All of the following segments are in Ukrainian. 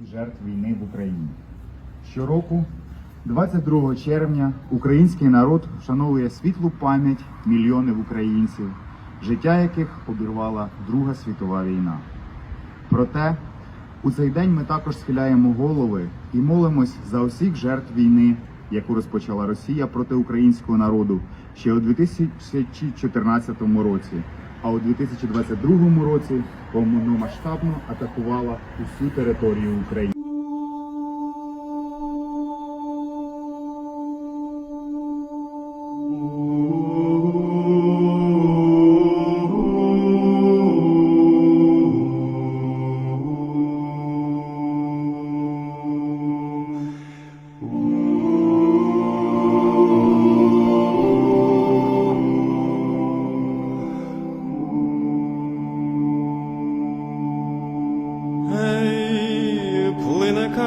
жертв війни в Україні. Щороку, 22 червня, український народ вшановує світлу пам'ять мільйонів українців, життя яких обірвала Друга світова війна. Проте у цей день ми також схиляємо голови і молимось за усіх жертв війни, яку розпочала Росія проти українського народу ще у 2014 році, а у 2022 році повномасштабно атакувала усю територію України.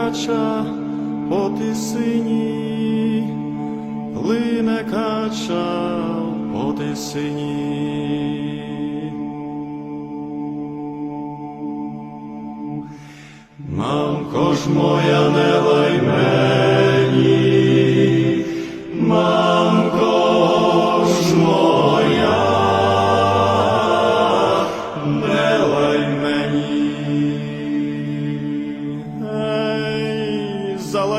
Кача по тисині, плине кача по тисині. Мамко ж моя не лай мені, мамко ж моя, не лай мені.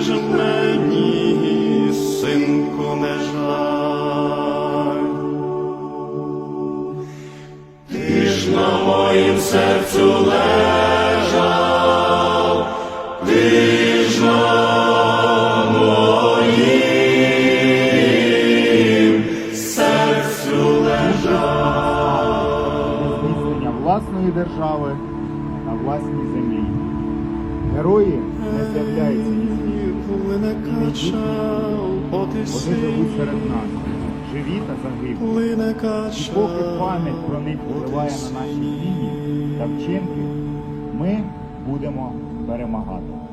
ж мені, синку, не жаль. Ти ж на моїм серцю лежав, ти ж на моїм серцю лежав. Власної держави на власній землі. Герої не з'являються по Вони живуть серед нас, живі та загиблі. І поки пам'ять про них впливає на наші дії та вчинки, ми будемо перемагати.